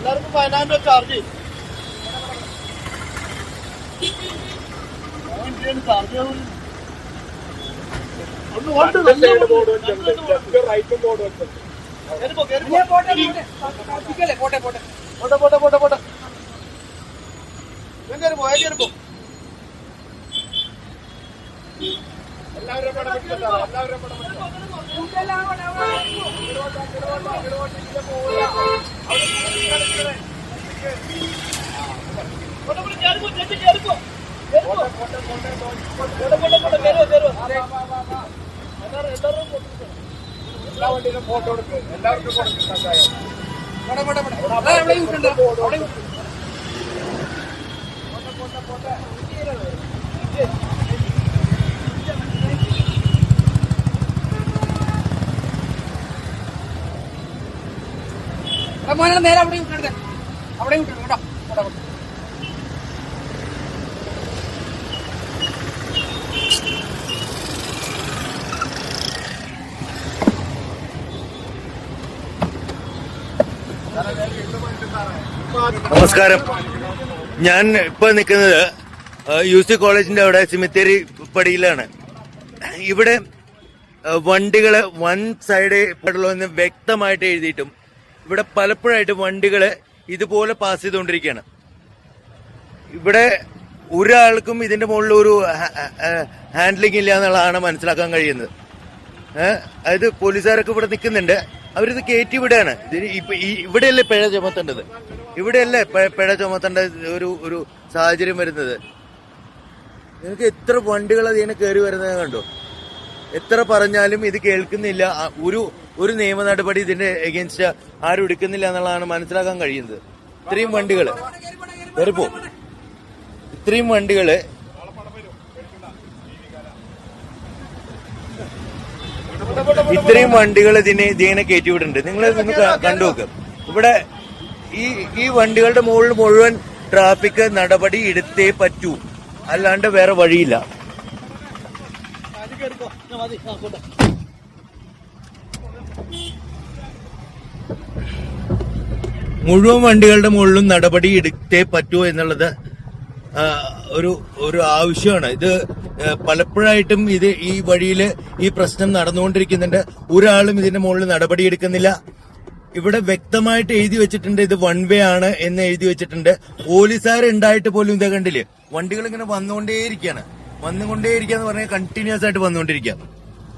എല്ലാവർക്കും പതിനായിരം charge. Charge ഒന്ന് ഓട്ട് റൈറ്റും ബോർഡ്. കത്തിക്കല്ലേ, പോട്ടെ, പോട്ടെ. പോട്ടെ പോട്ടെ. പോട്ടെ പോട്ടെ ഞാൻ കയറിപ്പോ ഞാൻ കയറിപ്പോ എല്ലാവരും പടം വെച്ചിട്ടുണ്ടോ എല്ലാവരും പടം വെച്ചിട്ടുണ്ടോ കൂടുതലാണ് അവിടെ, അവിടെ. പോട്ടെ പോട്ടെ പോട്ടെ മോനെ നേരെ അവിടെ വിട്ടെടുത്തേ അവിടെ വിട്ടു കേട്ടോ പോട്ടെ, പോട്ടെ. നമസ്കാരം ഞാൻ ഇപ്പൊ നിൽക്കുന്നത് യു സി കോളേജിന്റെ അവിടെ സിമിത്തേരി പടിയിലാണ് ഇവിടെ വണ്ടികൾ വൺ സൈഡ് പെടുള്ളൂ എന്ന് വ്യക്തമായിട്ട് എഴുതിയിട്ടും ഇവിടെ പലപ്പോഴായിട്ട് വണ്ടികൾ ഇതുപോലെ പാസ് ചെയ്തുകൊണ്ടിരിക്കുകയാണ്. ഇവിടെ ഒരാൾക്കും ഇതിന്റെ മുകളിൽ ഒരു ഹാൻഡ്ലിംഗ് ഇല്ല എന്നുള്ളതാണ് മനസ്സിലാക്കാൻ കഴിയുന്നത്. അതായത് പോലീസുകാരൊക്കെ ഇവിടെ നിൽക്കുന്നുണ്ട്. അവരിത് കയറ്റി വിടുകയാണ്. ഇതിന് ഇപ്പൊ ഇവിടെയല്ലേ പിഴ ചുമത്തേണ്ടത്? ഇവിടെയല്ലേ പിഴ ചുമത്തേണ്ട ഒരു ഒരു സാഹചര്യം വരുന്നത്. നിങ്ങൾക്ക് എത്ര വണ്ടികൾ അതിനെ കയറി വരുന്നത് കണ്ടോ? എത്ര പറഞ്ഞാലും ഇത് കേൾക്കുന്നില്ല. ഒരു ഒരു നിയമ നടപടി ഇതിന്റെ എഗൻസ്റ്റ് ആരും എടുക്കുന്നില്ല എന്നുള്ളതാണ് മനസ്സിലാക്കാൻ കഴിയുന്നത്. ഇത്രയും വണ്ടികൾ. വെറുപ്പോ ഇത്രയും വണ്ടികൾ ഇത്രയും വണ്ടികൾ ഇതിനെ ഇതിനെ കയറ്റി വിടുന്നുണ്ട് നിങ്ങൾ ക- കണ്ടു നോക്ക്. ഇവിടെ ഈ ഈ വണ്ടികളുടെ മുകളിൽ മുഴുവൻ ട്രാഫിക് നടപടി എടുത്തേ പറ്റൂ. അല്ലാണ്ട് വേറെ വഴിയില്ല. മതി. ആ മുഴുവൻ വണ്ടികളുടെ മുകളിലും നടപടി എടുത്തേ പറ്റൂ എന്നുള്ളത് ഒരു ഒരു ആവശ്യമാണ്. ഇത് പലപ്പോഴായിട്ടും ഇത് ഈ വഴിയിൽ ഈ പ്രശ്നം നടന്നുകൊണ്ടിരിക്കുന്നുണ്ട്. ഒരാളും ഇതിന്റെ മുകളിൽ നടപടി എടുക്കുന്നില്ല. ഇവിടെ വ്യക്തമായിട്ട് എഴുതി വെച്ചിട്ടുണ്ട് ഇത് വൺ വേ ആണ് എന്ന് എഴുതി വെച്ചിട്ടുണ്ട്. പോലീസുകാർ ഉണ്ടായിട്ട് പോലും ഇത് കണ്ടില്ലേ? വണ്ടികൾ ഇങ്ങനെ വന്നുകൊണ്ടേയിരിക്കുകയാണ്. വന്നുകൊണ്ടേയിരിക്കാന്ന് പറഞ്ഞാൽ കണ്ടിന്യൂസ് ആയിട്ട് വന്നുകൊണ്ടിരിക്കുക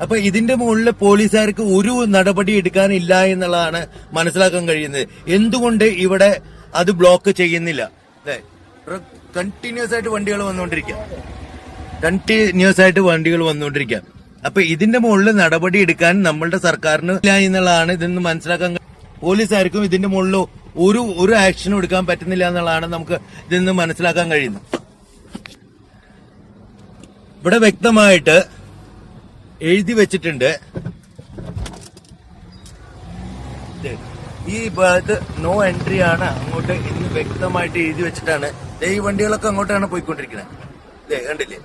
അപ്പൊ ഇതിന്റെ മുകളിൽ പോലീസുകാർക്ക് ഒരു നടപടി എടുക്കാനില്ല എന്നുള്ളതാണ് മനസ്സിലാക്കാൻ കഴിയുന്നത്. എന്തുകൊണ്ട് ഇവിടെ അത് ബ്ലോക്ക് ചെയ്യുന്നില്ല? കണ്ടിന്യൂസ് ആയിട്ട് വണ്ടികൾ വന്നുകൊണ്ടിരിക്കുക കണ്ടിന്യൂസ് ആയിട്ട് വണ്ടികൾ വന്നുകൊണ്ടിരിക്കുക അപ്പൊ ഇതിന്റെ മുകളിൽ നടപടി എടുക്കാൻ നമ്മളുടെ സർക്കാരിന് ഇല്ല എന്നുള്ളതാണ് ഇതെന്ന് മനസ്സിലാക്കാൻ പോലീസുകാർക്കും ഇതിന്റെ മുകളിൽ ഒരു ഒരു ആക്ഷനും എടുക്കാൻ പറ്റുന്നില്ല എന്നുള്ളതാണ് നമുക്ക് ഇതിൽ നിന്ന് മനസ്സിലാക്കാൻ കഴിയുന്നത്. ഇവിടെ വ്യക്തമായിട്ട് എഴുതി വെച്ചിട്ടുണ്ട്. ഈ ഭാഗത്ത് നോ എൻട്രി ആണ് അങ്ങോട്ട് ഇന്ന് വ്യക്തമായിട്ട് എഴുതി വെച്ചിട്ടാണ്. ഈ വണ്ടികളൊക്കെ അങ്ങോട്ടാണ് പോയിക്കൊണ്ടിരിക്കുന്നത്. കണ്ടില്ലേ?